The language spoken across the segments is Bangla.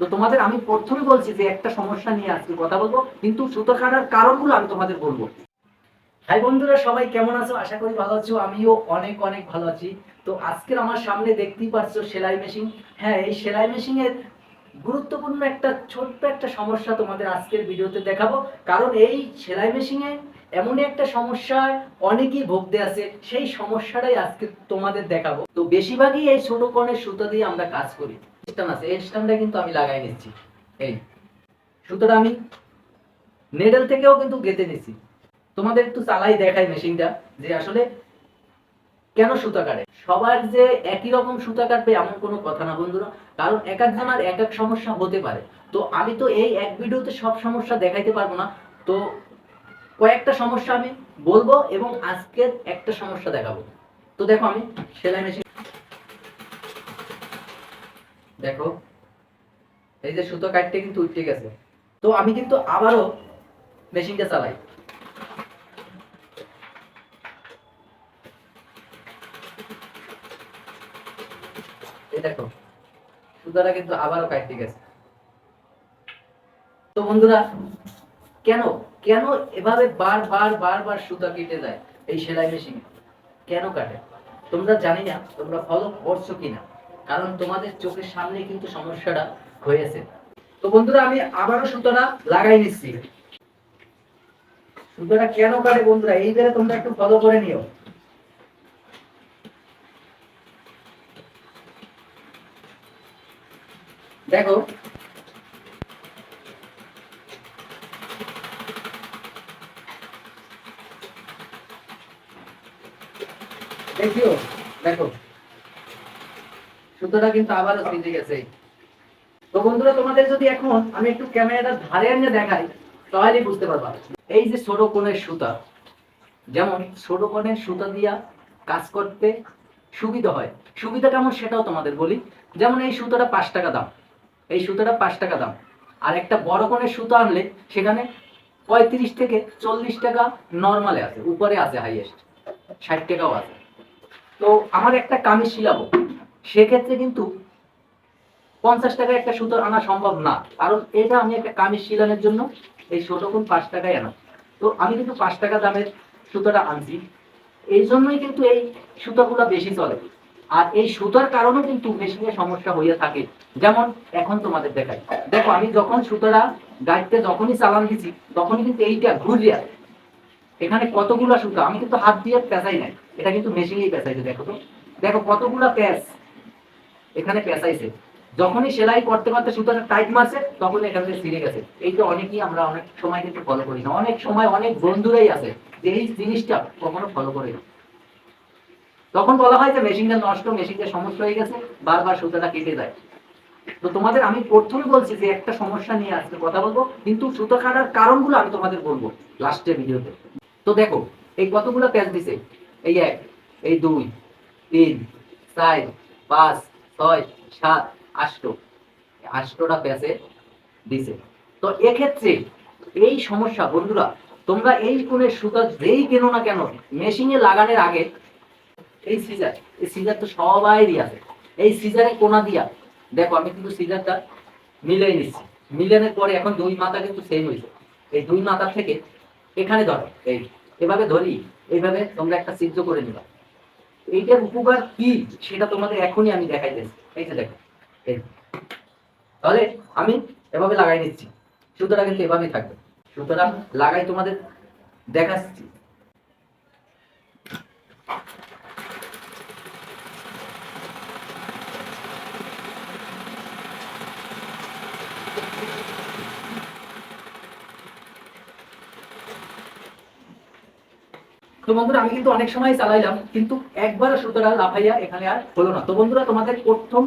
তো তোমাদের আমি প্রথমে বলছি যে একটা সমস্যা নিয়ে আজকে কথা বলব, কিন্তু সুতো কাটার কারণগুলো আমি তোমাদের বলব। হাই বন্ধুরা, সবাই কেমন আছো? আশা করি ভালো আছো, আমিও অনেক অনেক ভালো আছি। তো আজকের আমার সামনে দেখতেই পাচ্ছ সেলাই মেশিন হ্যাঁ এই সেলাই মেশিনের গুরুত্বপূর্ণ একটা ছোট্ট একটা সমস্যা তোমাদের আজকের ভিডিওতে দেখাবো। কারণ এই সেলাই মেশিনে এমন একটা সমস্যায় অনেকেই ভুগতে আছে, সেই সমস্যাটাই আজকে তোমাদের দেখাবো। তো বেশিরভাগই এই ছোট কণের সুতো দিয়ে আমরা কাজ করি। স্টান আছে, এই স্টানটা কিন্তু আমি লাগাই নিচ্ছি। এই সুতরাং আমি নেডেল থেকেও কিন্তু গেঁথে নিচ্ছি। তোমাদের একটু চালাই দেখাই মেশিনটা যে আসলে কেন সুতা কাটে। সবার যে একই রকম সুতা কাটবে এমন কোনো কথা না বন্ধুরা, কারণ এক এক একজনের এক এক সমস্যা হতে পারে। তো আমি তো এই এক ভিডিওতে সব সমস্যা দেখাইতে পারব না। তো কয়েকটা সমস্যা আমি বলব এবং আজকের একটা সমস্যা দেখাবো। তো দেখো আমি সেলাই মেশিন দেখো, এই যে সুতো কাটতে কিন্তু উঠে গেছে। তো আমি কিন্তু আবারও মেশিনটা চালাই। দেখো, সুতাটা কিন্তু আবারও কাটতে গেছে। তো বন্ধুরা, কেন কেন এভাবে বারবার বারবার সুতা কেটে যায় এই সেলাই মেশিনে কেন কাটে? তোমরা জানি না, তোমরা ফলো করছ কিনা? কারণ তোমাদের চোখের সামনে কিন্তু সমস্যাটা হয়েছে। তো বন্ধুরা, আমি আবারও সুতোটা লাগাই নিচ্ছি। সুতোটা কেন কাটে বন্ধুরা? এইবারে তোমরা একটু ফলো করে নিও। দেখো দেখিও, দেখো। সুতোটা কিন্তু আবারও সিজে গেছে। তো বন্ধুরা, তোমাদের যদি এখন আমি একটু ক্যামেরাটা ধারে এনে দেখাই তাহলেই বুঝতে পারবা। এই যে কোণের সুতা, যেমন কোণের সুতা দিয়া কাজ করতে সুবিধা হয়। সুবিধা কেমন সেটাও তোমাদের বলি। যেমন এই সুতোটা পাঁচ টাকা দাম। এই সুতোটা পাঁচ টাকা দাম। আর একটা বড় কোণের সুতো আনলে সেখানে পঁয়ত্রিশ থেকে চল্লিশ টাকা নর্মালে আছে, উপরে আছে হাইয়েস্ট ষাট টাকাও আছে। তো আমার একটা কামিজ শিলাবো। সেক্ষেত্রে কিন্তু পঞ্চাশ টাকায় একটা সুতো আনা সম্ভব না। কারণ এটা আমি একটা কামিজ শিলানোর জন্য এই ছোট কোণ পাঁচ টাকায় আনা। তো আমি কিন্তু পাঁচ টাকা দামের সুতোটা আনছি। এই জন্যই কিন্তু এই সুতোগুলো বেশি চলে। আর এই সুতার কারণেও কিন্তু মেশিনের সমস্যা হইয়া থাকে। যেমন এখন তোমাদের দেখাই। দেখো, আমি যখন সুতোটা গাড়িতে যখনই চালান দিছি, তখনই কিন্তু এইটা ঘুরিয়া এখানে কতগুলা সুতা আমি কিন্তু হাত দিয়ে পেঁচাই নাই। এটা কিন্তু মেশিনেই পেঁচাইছে, দেখো তো। দেখো কতগুলা প্যাঁচ এখানে পেঁচাইছে। যখনই সেলাই করতে করতে সুতাটা টাইট মারছে তখন এখান থেকে ছিঁড়ে গেছে। এইটা অনেকেই আমরা অনেক সময় কিন্তু ফলো করি না। অনেক সময় অনেক বন্ধুরাই আছে যে এই জিনিসটা কখনো ফলো করে না। তখন বলা হয় যে মেশিনটা নষ্ট মেশিনটা সমস্যা হয়ে গেছে, বারবার সুতাটা কেটে যায়। তো তোমাদের, আমি প্রথমে বলছি যে একটা সমস্যা নিয়ে আজকে কথা বলব। কিন্তু সুতো কাটার কারণগুলো আমি তোমাদের বলব লাস্টের ভিডিওতে তো দেখো, এই কতগুলো প্যাচ দিছে? এই এক, এই দুই, তিন, চার, পাঁচ, ছয়, সাত, আষ্ট। আষ্টটা প্যাচে দিছে। তো এক্ষেত্রে এই সমস্যা, বন্ধুরা, তোমরা এই কোণের সুতা যেই কেনো না কেন মেশিনে লাগানোর আগে এই সিজার এই সিজার তো সবাইরই আছে। এই সিজারে কোনা দিয়া, দেখো, আমি কিন্তু সিজারটা মিলাই নিচ্ছি। মিলানোর পরে এখন দুই মাথা কিন্তু সেম হয়েছে এই দুই মাথা থেকে এখানে ধরো, এই এভাবে ধরি এইভাবে তোমরা একটা সিদ্ধ করে নিবা। এইটার উপকার কি? সেটা তোমাদের এখনই আমি দেখাইতেছি। এই যে দেখো তাহলে আমি এভাবে লাগাই নিচ্ছি সুতরাং কিন্তু এভাবেই থাকবে। সুতরাং লাগাই তোমাদের দেখাচ্ছি। তো বন্ধুরা, আমি কিন্তু অনেক সময় চালাইলাম, কিন্তু একবারও সুতরাং লাফাইয়া এখানে আর হলো না। তো বন্ধুরা, তোমাদের প্রথম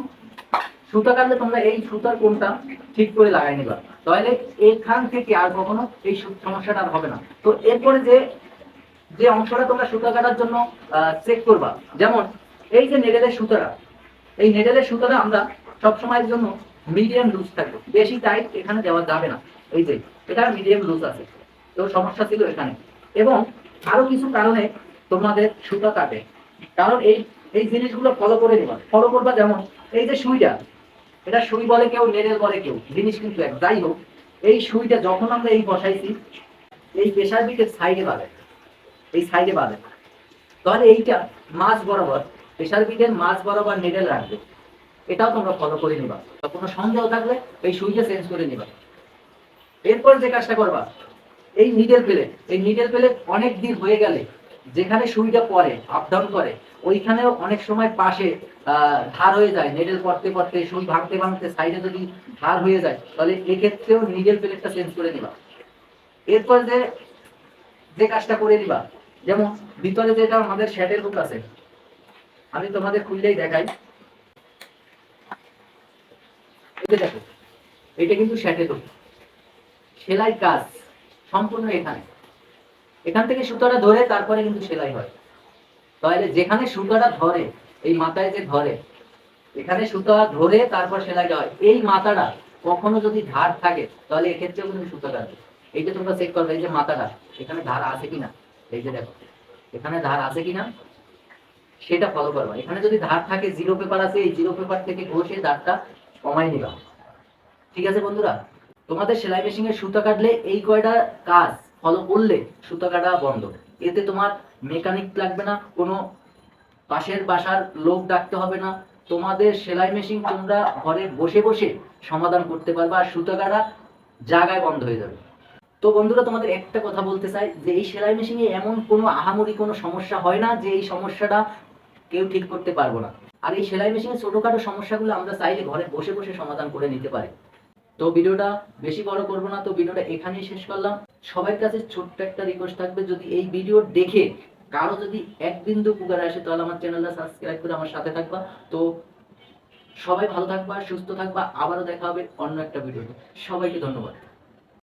সুতা কাটলে তোমরা এই সুতার কোনটা ঠিক করে লাগাই নিবা। তাহলে এখান থেকে আর কখনো এই সমস্যাটা আর হবে না। তো এরপরে যে যে অংশটা তোমরা সুতা কাটার জন্য চেক করবা। যেমন, এই যে নেডেলের সুতাটা, এই নেডেলের সুতাটা আমরা সব সময়ের জন্য মিডিয়াম লুজ থাকবে। বেশি টাইট এখানে দেওয়া যাবে না। এই যে, এটা মিডিয়াম লুজ আছে। তো সমস্যা ছিল এখানে। এবং আরও কিছু কারণে তোমাদের সুতা কাটে। কারণ এই এই জিনিসগুলো ফলো করে নিবা। ফলো করবা যেমন, এই যে সুইটা, এটা সুই বলে কেউ, নেড়েল বলে কেউ, জিনিস কিন্তু এক। যাই হোক, এই সুইটা যখন আমরা এই বসাইছি, এই প্রেশার বিটের সাইডে বাঁধে। এই সাইডে বাঁধে। তাহলে এইটা মাছ বরাবর প্রেশার বিটের মাছ বরাবর নেড়েল রাখবে। এটাও তোমরা ফলো করে নিবা। কোনো সন্দেহ থাকলে এই সুইটা চেঞ্জ করে নিবা। এরপর যে কাজটা করবা এই নিডেল প্লেট এই নিডেল প্লেট অনেক দিন হয়ে গেলে, যেখানে সুইটা পরে আপ ডাউন করে, ওইখানেও অনেক সময় পাশে ধার হয়ে যায় নেডেল পড়তে পড়তে, সুই ভাঙতে ভাঙতে সাইডে যদি ধার হয়ে যায়, তাহলে এক্ষেত্রেও নিডেল প্লেটটা চেঞ্জ করে নিবা। এরপর যে যে কাজটা করে নিবা, যেমন ভিতরে যেটা আমাদের শ্যাটেল হুক আছে, আমি তোমাদের খুললেই দেখাই। যে দেখো, এটা কিন্তু শ্যাটেল হুক সেলাই কাজ। সম্পূর্ণ এখানে। এখান থেকে সুতোটা ধরে তারপরে কিন্তু সেলাই হয়। তাহলে যেখানে সুতোটা ধরে, এই মাথায় যে ধরে, এখানে সুতা ধরে তারপর সেলাইটা হয়। এই মাথাটা কখনো যদি ধার থাকে, তাহলে এক্ষেত্রেও কিন্তু সুতাটা এইটা তোমরা চেক করবে, এই যে মাথাটা, এখানে ধার আছে কিনা? এই যে দেখো, এখানে ধার আছে কিনা? সেটা ফলো করবা। এখানে যদি ধার থাকে জিরো পেপার আছে, এই জিরো পেপার থেকে ঘষে ধারটা কমাই নিবা। ঠিক আছে বন্ধুরা? তোমাদের সেলাই মেশিনে সুতা কাটলে এই কয়টা কাজ ফলো করলে সুতা কাটা বন্ধ। এতে তোমার মেকানিক লাগবে না, কোনো পাশের বাসার লোক ডাকতে হবে না। তোমাদের সেলাই মেশিন তোমরা ঘরে বসে বসে সমাধান করতে পারবে আর সুতা কাটা জায়গায় বন্ধ হয়ে যাবে। তো বন্ধুরা, তোমাদের একটা কথা বলতে চাই, যে এই সেলাই মেশিনে এমন কোনো আহামরি, কোনো সমস্যা হয় না যে এই সমস্যাটা কেউ ঠিক করতে পারব না। আর এই সেলাই মেশিনের ছোটখাটো সমস্যাগুলো আমরা চাইলে ঘরে বসে বসে সমাধান করে নিতে পারি। তো ভিডিওটা বেশি বড় করব না, তো ভিডিওটা এখানেই শেষ করলাম। সবার কাছে ছোট্ট একটা রিকোয়েস্ট থাকবে, যদি এই ভিডিও দেখে কারও যদি এক বিন্দু উপকার আসে, তাহলে আমার চ্যানেলটা সাবস্ক্রাইব করে আমার সাথে থাকবা। তো সবাই ভালো থাকবা, সুস্থ থাকবা, আবারও দেখা হবে অন্য একটা ভিডিওতে সবাইকে ধন্যবাদ।